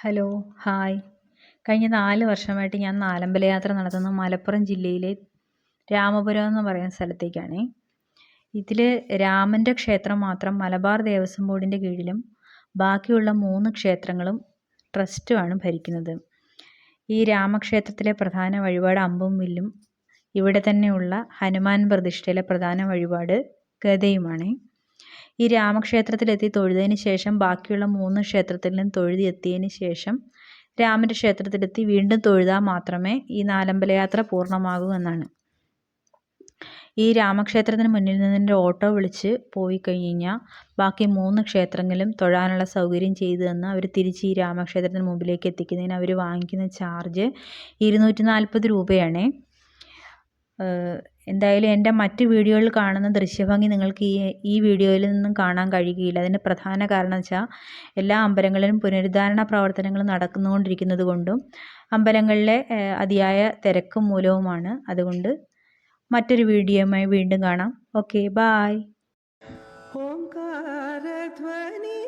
Hello hi. കഴിഞ്ഞ നാല് വർഷമായിട്ട് ഞാൻ നാലമ്പല യാത്ര നടത്തുന്ന മലപ്പുറം ജില്ലയിലെ രാമപുരം എന്ന് പറയുന്ന സ്ഥലത്തേക്കാണ്. ഇതിൽ രാമന്റെ ക്ഷേത്രം മാത്രം മലബാർ ദേവസ്വം ബോർഡിന്റെ കീഴിലും ബാക്കിയുള്ള മൂന്ന് ക്ഷേത്രങ്ങളും ട്രസ്റ്റുമാണ് ഭരിക്കുന്നത്. ഈ രാമക്ഷേത്രത്തിലെ പ്രധാന വഴിപാട് അമ്പും വില്ലും ഇവിടെ തന്നെയുള്ള ഹനുമാൻ പ്രതിഷ്ഠയിലെ പ്രധാന വഴിപാട് ഗദയുമാണ്. ഈ രാമക്ഷേത്രത്തിലെത്തി തൊഴുതതിന് ശേഷം ബാക്കിയുള്ള മൂന്ന് ക്ഷേത്രത്തിലും തൊഴുതെത്തിയതിന് ശേഷം രാമന്റെ ക്ഷേത്രത്തിലെത്തി വീണ്ടും തൊഴുതാൽ മാത്രമേ ഈ നാലമ്പലയാത്ര പൂർണമാകൂ എന്നാണ്. ഈ രാമക്ഷേത്രത്തിന് മുന്നിൽ നിന്നിന്റെ ഓട്ടോ വിളിച്ച് പോയി കഴിഞ്ഞ് കഴിഞ്ഞാൽ ബാക്കി മൂന്ന് ക്ഷേത്രങ്ങളും തൊഴാനുള്ള സൗകര്യം ചെയ്തു തന്ന് അവർ തിരിച്ച് ഈ രാമക്ഷേത്രത്തിന് മുമ്പിലേക്ക് എത്തിക്കുന്നതിന് അവർ വാങ്ങിക്കുന്ന ചാർജ് ഇരുന്നൂറ്റി നാൽപ്പത് രൂപയാണേ എന്തായാലും എന്റെ മറ്റ് വീഡിയോയിൽ കാണുന്ന ദൃശ്യഭംഗി നിങ്ങൾക്ക് ഈ ഈ വീഡിയോയിൽ നിന്നും കാണാൻ കഴിയുകയില്ല. അതിന്റെ പ്രധാന കാരണം വെച്ചാൽ എല്ലാ അമ്പലങ്ങളിലും പുനരുദ്ധാരണ പ്രവർത്തനങ്ങൾ നടന്നുകൊണ്ടിരിക്കുന്നത് കൊണ്ടും അമ്പലങ്ങളിലെ അതിയായ തിരക്കും മൂലവുമാണ്. അതുകൊണ്ട് മറ്റൊരു വീഡിയോയുമായി വീണ്ടും കാണാം. Okay bye. ഓംകാരധ്വനി